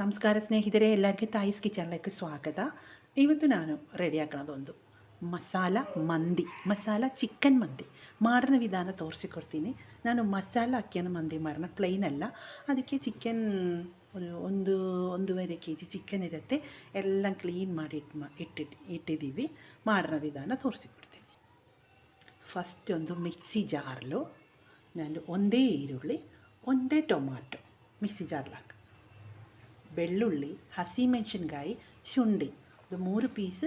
ನಮಸ್ಕಾರ ಸ್ನೇಹಿತರೆ, ಎಲ್ಲರಿಗೂ ತಾಯಿಸ್ ಕಿಚನ್ಲಕ್ಕೆ ಸ್ವಾಗತ. ಇವತ್ತು ನಾನು ರೆಡಿಯಾಕೋದೊಂದು ಮಸಾಲ ಮಂದಿ, ಮಸಾಲ ಚಿಕನ್ ಮಂದಿ. ಮಾರನ ವಿಧಾನ ತೋರಿಸಿಕೊಡ್ತೀನಿ. ನಾನು ಮಸಾಲ ಅಕ್ಕಿಯನ್ನು ಮಂದಿ, ಮಾರನ ಪ್ಲೈನ್ ಅಲ್ಲ. ಅದಕ್ಕೆ ಚಿಕನ್ ಒಂದು ಒಂದೂವರೆ ಕೆ ಜಿ ಚಿಕನ್ ಇರುತ್ತೆ. ಎಲ್ಲ ಕ್ಲೀನ್ ಮಾಡಿ ಇಟ್ಟು ಇಟ್ಟಿದ್ದೀವಿ ಮಾರನ ವಿಧಾನ ತೋರಿಸಿಕೊಡ್ತೀನಿ. ಫಸ್ಟ್ ಒಂದು ಮಿಕ್ಸಿ ಜಾರ್ಲು. ನಾನು ಒಂದೇ ಈರುಳ್ಳಿ, ಒಂದೇ ಟೊಮಾಟೊ ಮಿಕ್ಸಿ ಜಾರ್ಲಾಕ ಬೆಳ್ಳುಳ್ಳಿ ಹಸಿಮೆಣಸಿನ್ಕಾಯಿ ಶುಂಠಿ ಇದು ಮೂರು ಪೀಸ್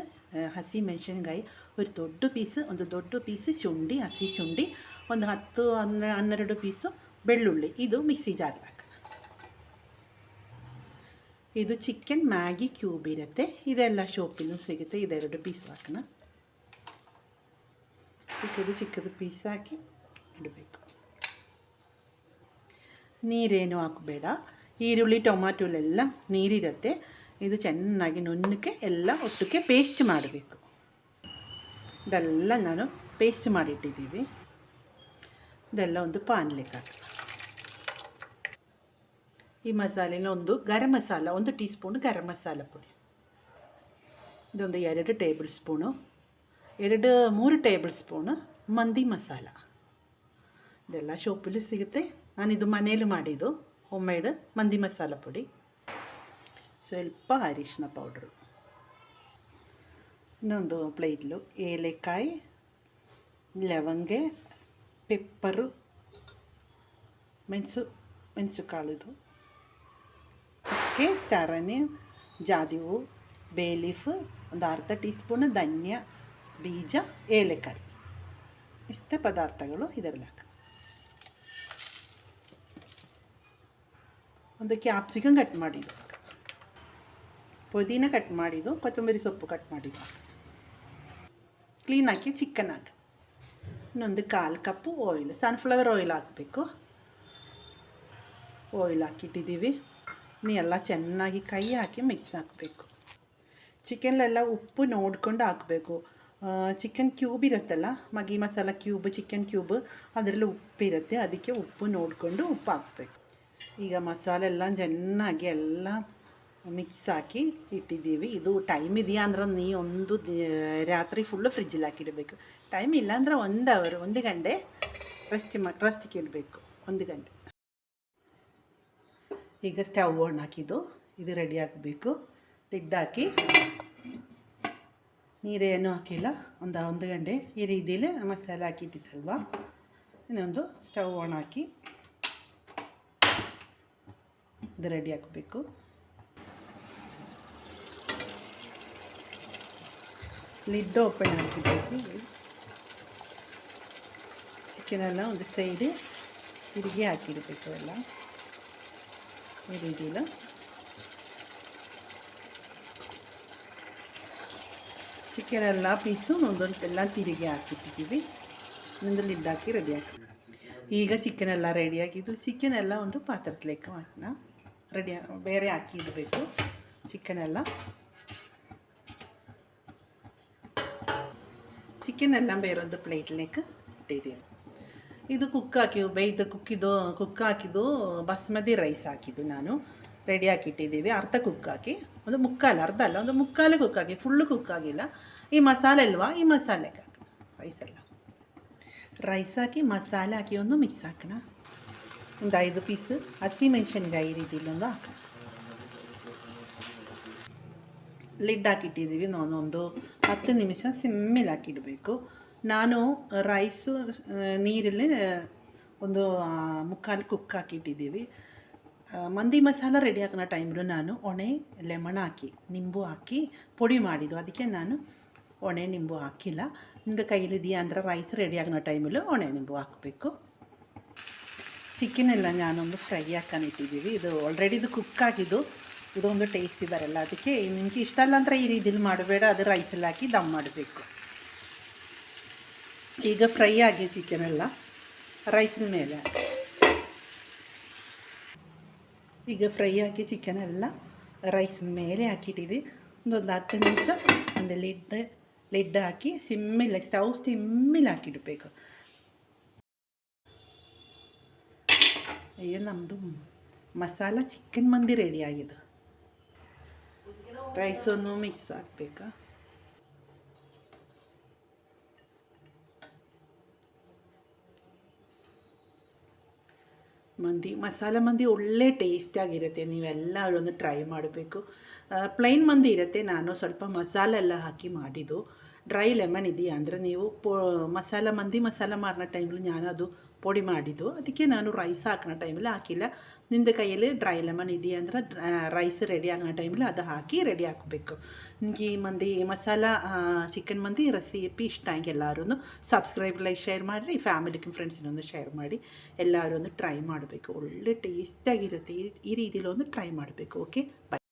ಹಸಿಮೆಣಸಿನ್ಕಾಯಿ ഒരു ದೊಡ್ಡ ಪೀಸ್ ಒಂದು ದೊಡ್ಡ ಪೀಸ್ ಶುಂಠಿ ಹಸಿ ಶುಂಠಿ ಒಂದು ಹತ್ತು ಹನ್ನೆ ಹನ್ನೆರಡು ಪೀಸು ಬೆಳ್ಳುಳ್ಳಿ ಇದು ಮಿಕ್ಸಿ ಜಾರ್ಲಾಕ ಇದು ಚಿಕನ್ ಮ್ಯಾಗಿ ಕ್ಯೂಬ್ ಇರುತ್ತೆ ಇದೆಲ್ಲ ಶೋಪಿನೂ ಸಿಗುತ್ತೆ ಇದೆರಡು ಪೀಸ್ ಹಾಕೋಣ ಚಿಕ್ಕದು ಚಿಕ್ಕದು ಪೀಸ್ ಹಾಕಿ ಇಡಬೇಕು ನೀರೇನು ಹಾಕಬೇಡ ಈರುಳ್ಳಿ ಟೊಮಾಟೊಲೆಲ್ಲ ನೀರಿರುತ್ತೆ. ಇದು ಚೆನ್ನಾಗಿ ನುಣ್ಣಕ್ಕೆ ಎಲ್ಲ ಒಟ್ಟಿಗೆ ಪೇಸ್ಟ್ ಮಾಡಬೇಕು. ಇದೆಲ್ಲ ನಾನು ಪೇಸ್ಟ್ ಮಾಡಿಟ್ಟಿದ್ದೀವಿ. ಇದೆಲ್ಲ ಒಂದು ಪಾನ್ ಲೆಕ್ಕ ಈ ಮಸಾಲೆನ ಒಂದು ಗರಂ ಮಸಾಲ, ಒಂದು ಟೀ ಸ್ಪೂನ್ ಗರಂ ಮಸಾಲ ಪುಡಿ. ಇದೊಂದು ಎರಡು ಟೇಬಲ್ ಸ್ಪೂನು ಎರಡು, ಮೂರು ಟೇಬಲ್ ಸ್ಪೂನು ಮಂದಿ ಮಸಾಲ. ಇದೆಲ್ಲ ಶೋಪಲ್ಲಿ ಸಿಗುತ್ತೆ. ನಾನಿದು ಮನೇಲಿ ಮಾಡಿದ್ದು. ಮೇಡ್ ಮಂದಿ ಮಸಾಲ ಪುಡಿ ಸ್ವಲ್ಪ ಅರಿಶಿನ ಪೌಡ್ರು ಇನ್ನೊಂದು ಪ್ಲೇಟ್ಲು ಏಲೆಕಾಯಿ ಲವಂಗೆ ಪೆಪ್ಪರು ಮೆಣಸು ಮೆಣಸು ಕಾಳುದು ಚಕ್ಕೆ ಸ್ಟಾರನಿ ಜಾದಿ ಹೂವು ಬೇ ಲೀಫ್ ಒಂದು ಅರ್ಧ ಟೀ ಸ್ಪೂನ್ ಧನ್ಯ ಬೀಜ ಏಲೆಕಾಯಿ ಇಷ್ಟ ಪದಾರ್ಥಗಳು ಇದರಲ್ಲಿ ಒಂದು ಕ್ಯಾಪ್ಸಿಕಮ್ ಕಟ್ ಮಾಡಿದ್ದು. ಪುದೀನ ಕಟ್ ಮಾಡಿದ್ದು, ಕೊತ್ತಂಬರಿ ಸೊಪ್ಪು ಕಟ್ ಮಾಡಿದ್ದು. ಕ್ಲೀನ್ ಹಾಕಿ ಚಿಕನ್ ಹಾಕಿ ಇನ್ನೊಂದು ಕಾಲು ಕಪ್ಪು ಆಯಿಲ್ ಸನ್ಫ್ಲವರ್ ಆಯಿಲ್ ಹಾಕಬೇಕು. ಆಯಿಲ್ ಹಾಕಿಟ್ಟಿದ್ದೀವಿ. ಎಲ್ಲ ಚೆನ್ನಾಗಿ ಕೈ ಹಾಕಿ ಮಿಕ್ಸ್ ಹಾಕಬೇಕು. ಚಿಕನ್ಲೆಲ್ಲ ಉಪ್ಪು ನೋಡ್ಕೊಂಡು ಹಾಕಬೇಕು. ಚಿಕನ್ ಕ್ಯೂಬ್ ಇರುತ್ತಲ್ಲ Maggi masala cube chicken cube ಅದರಲ್ಲಿ ಉಪ್ಪಿರುತ್ತೆ. ಅದಕ್ಕೆ ಉಪ್ಪು ನೋಡಿಕೊಂಡು ಉಪ್ಪು ಹಾಕಬೇಕು. ಈಗ ಮಸಾಲೆ ಎಲ್ಲ ಚೆನ್ನಾಗಿ ಎಲ್ಲ ಮಿಕ್ಸ್ ಹಾಕಿ ಇಟ್ಟಿದ್ದೀವಿ. ಇದು ಟೈಮ್ ಇದೆಯಾ ಅಂದ್ರೆ ನೀ ಒಂದು ರಾತ್ರಿ ಫುಲ್ಲು ಫ್ರಿಜ್ಜಲ್ಲಿ ಹಾಕಿಡಬೇಕು ಟೈಮ್ ಇಲ್ಲ ಅಂದ್ರೆ ಒಂದು ಅವರ್ ಒಂದು ಗಂಟೆ ರೆಸ್ಟ್ ಮಾ ರೆಸ್ಟಿಗೆ ಇಡಬೇಕು. ಒಂದು ಗಂಟೆ. ಈಗ ಸ್ಟವ್ ಆನ್ ಹಾಕಿದ್ದು. ಇದು ರೆಡಿ ಆಗಬೇಕು. ಲಿಡ್ ಹಾಕಿ ನೀರೇನು ಹಾಕಿಲ್ಲ. ಒಂದು ಒಂದು ಗಂಟೆ ಈ ರೀತಿಯಲ್ಲಿ ಮಸಾಲೆ ಹಾಕಿಟ್ಟಿದ್ದಲ್ವ ಇನ್ನೊಂದು ಸ್ಟವ್ ಆನ್ ಹಾಕಿ. ಇದು ರೆಡಿ ಹಾಕಬೇಕು. ಲಿಡ್ ಓಪನ್ ಆಗಿಬಿಟ್ಟು ಚಿಕನೆಲ್ಲ ಒಂದು ಸೈಡು ತಿರುಗಿ ಹಾಕಿಡಬೇಕು ಎಲ್ಲ. ಈ ರೀತಿಯಲ್ಲ ಚಿಕನ್ ಪೀಸು ಒಂದೊಂದು ಎಲ್ಲ ತಿರುಗಿ ಹಾಕಿಟ್ಟಿದ್ದೀವಿ. ಒಂದು ಲಿಡ್ ಹಾಕಿ ರೆಡಿ ಹಾಕಿ. ಈಗ ಚಿಕನೆಲ್ಲ ರೆಡಿ ರೆಡಿಯಾಗಿದ್ದು ಚಿಕನೆಲ್ಲ ಒಂದು ಪಾತ್ರೆ ಲೆಕ್ಕ ಮಾಡೋಣ ರೆಡಿ ಬೇರೆ ಹಾಕಿ ಇಡಬೇಕು. ಚಿಕನ್ ಎಲ್ಲ ಚಿಕನೆಲ್ಲ ചിക്കനെല്ലാം ಬೇರೊಂದು ಪ್ಲೇಟ್ನೇಕ್ ಇಟ್ಟಿದ್ದೀವಿ ಇದು ಕುಕ್ ಹಾಕಿ, ಬೇಯ್ದು ಕುಕ್ಕಿದು ಕುಕ್ ಹಾಕಿದ್ದು ಬಾಸ್ಮತಿ ರೈಸ್ ಹಾಕಿದ್ದು ನಾನು. ರೆಡಿ ಹಾಕಿಟ್ಟಿದ್ದೀವಿ ಅರ್ಧ ಕುಕ್ ಹಾಕಿ. ಒಂದು ಮುಕ್ಕಾಲು, ಅರ್ಧ ಅಲ್ಲ, ಒಂದು ಮುಕ್ಕಾಲು ಕುಕ್ ಹಾಕಿ. ಫುಲ್ಲು ಕುಕ್ ಆಗಿಲ್ಲ. ಈ ಮಸಾಲೆ ಅಲ್ವಾ? ಈ ಮಸಾಲೆಗೆ ಹಾಕಿ. ರೈಸ್ ಎಲ್ಲ. ರೈಸ್ ಹಾಕಿ, ಮಸಾಲೆ ಹಾಕಿ, ಒಂದು ಮಿಕ್ಸ್ ಹಾಕೋಣ. ಒಂದು ಐದು ಪೀಸ್ ಹಸಿಮೆಣ್ಸಿನ್ಕಾಯಿ ಒಂದು ಹಾಕೋಣ ಲಿಡ್ ಹಾಕಿಟ್ಟಿದ್ದೀವಿ ನಾನು ಒಂದು ಹತ್ತು ನಿಮಿಷ ಸಿಮ್ಮಿಲ್ ಹಾಕಿಡಬೇಕು ನಾನು ರೈಸು ನೀರಲ್ಲಿ ಒಂದು ಮುಕ್ಕಾಲು ಕುಕ್ ಹಾಕಿಟ್ಟಿದ್ದೀವಿ ಮಂದಿ ಮಸಾಲ ರೆಡಿ ಹಾಕೋಣ ಟೈಮ್ರು ನಾನು ಒಣೆ ಲೆಮನ್ ಹಾಕಿ ನಿಂಬು ಹಾಕಿ ಪುಡಿ ಮಾಡಿದ್ದು ಅದಕ್ಕೆ ನಾನು ಒಣೆ ನಿಂಬು ಹಾಕಿಲ್ಲ ನಿಮ್ಮದು ಕೈಲಿದೆಯಾ ಅಂದರೆ ರೈಸ್ ರೆಡಿ ಆಗೋ ಟೈಮಲ್ಲೂ ಒಣೆ ನಿಂಬು ಹಾಕಬೇಕು ಚಿಕನ್ ಎಲ್ಲ ನಾನೊಂದು ಫ್ರೈ ಹಾಕೊಂಡಿಟ್ಟಿದ್ದೀವಿ ಇದು ಆಲ್ರೆಡಿ ಇದು ಕುಕ್ ಆಗಿದ್ದು ಇದೊಂದು ಟೇಸ್ಟ್ ಬರಲ್ಲ ಅದಕ್ಕೆ ನಿಮಗೆ ಇಷ್ಟ ಇಲ್ಲ ಅಂದರೆ ಈ ರೀತಿಲಿ ಮಾಡಬೇಡ ಅದು ರೈಸಲ್ಲಿ ಹಾಕಿ ದಮ್ ಮಾಡಬೇಕು ಈಗ ಫ್ರೈ ಆಗಿ ಚಿಕನ್ ಎಲ್ಲ ರೈಸಿನ ಮೇಲೆ ಹಾಕಿ. ಈಗ ಫ್ರೈ ಆಗಿ ಚಿಕನ್ ಎಲ್ಲ ರೈಸಿನ ಮೇಲೆ ಹಾಕಿಟ್ಟಿದ್ವಿ ಒಂದೊಂದು ಹತ್ತು ನಿಮಿಷ ಒಂದು ಲಿಡ್ ಲಿಡ್ ಹಾಕಿ ಸಿಮ್ಮಿಲ್ಲ ಸ್ಟವ್ ಸಿಮ್ಮಿಲ್ ಹಾಕಿಡಬೇಕು ಅಯ್ಯೋ ನಮ್ಮದು ಮಸಾಲ ಚಿಕನ್ ಮಂದಿ ರೆಡಿ ಆಗಿದೆ ರೈಸ್ ಒಂದು ಮಿಕ್ಸ್ ಹಾಕ್ಬೇಕಾ ಮಂದಿ, ಮಸಾಲ ಮಂದಿ ಒಳ್ಳೆ ಟೇಸ್ಟಾಗಿರುತ್ತೆ ನೀವೆಲ್ಲ ಒಂದು ಟ್ರೈ ಮಾಡಬೇಕು. ಪ್ಲೈನ್ ಮಂದಿ ಇರುತ್ತೆ. ನಾನು ಸ್ವಲ್ಪ ಮಸಾಲೆ ಎಲ್ಲ ಹಾಕಿ ಮಾಡಿದ್ದು. ಡ್ರೈ ಲೆಮನ್ ಇದೆಯಾ? ಅಂದರೆ ನೀವು ಪೋ, ಮಸಾಲ, ಮಂದಿ ಮಸಾಲ ಮಾರಿನ ಟೈಮಲ್ಲಿ ನಾನು ಅದು ಪೊಡಿ ಮಾಡಿದ್ದು. ಅದಕ್ಕೆ ನಾನು ರೈಸ್ ಹಾಕೋಣ ಟೈಮಲ್ಲಿ ಹಾಕಿಲ್ಲ. ನಿಮ್ಮದು ಕೈಯಲ್ಲಿ ಡ್ರೈ ಲೆಮನ್ ಇದೆಯಾ ಅಂದ್ರೆ ರೈಸ್ ರೆಡಿ ಆಗೋ ಟೈಮಲ್ಲಿ ಅದು ಹಾಕಿ ರೆಡಿ ಹಾಕಬೇಕು. ನಿಮಗೆ ಈ ಮಂದಿ ಮಸಾಲ ಚಿಕನ್ ಮಂದಿ ರೆಸಿಪಿ ಇಷ್ಟ ಆಗಿ ಎಲ್ಲರೂ ಸಬ್ಸ್ಕ್ರೈಬ್ ಲೈಕ್ ಶೇರ್ ಮಾಡಿರಿ. ಫ್ಯಾಮಿಲಿಗೆ ಫ್ರೆಂಡ್ಸಿನೊಂದು ಶೇರ್ ಮಾಡಿ. ಎಲ್ಲರೂ ಒಂದು ಟ್ರೈ ಮಾಡಬೇಕು. ಒಳ್ಳೆ ಟೇಸ್ಟಾಗಿರುತ್ತೆ ಈ ರೀತಿಯಲ್ಲಿ ಒಂದು ಟ್ರೈ ಮಾಡಬೇಕು. Okay bye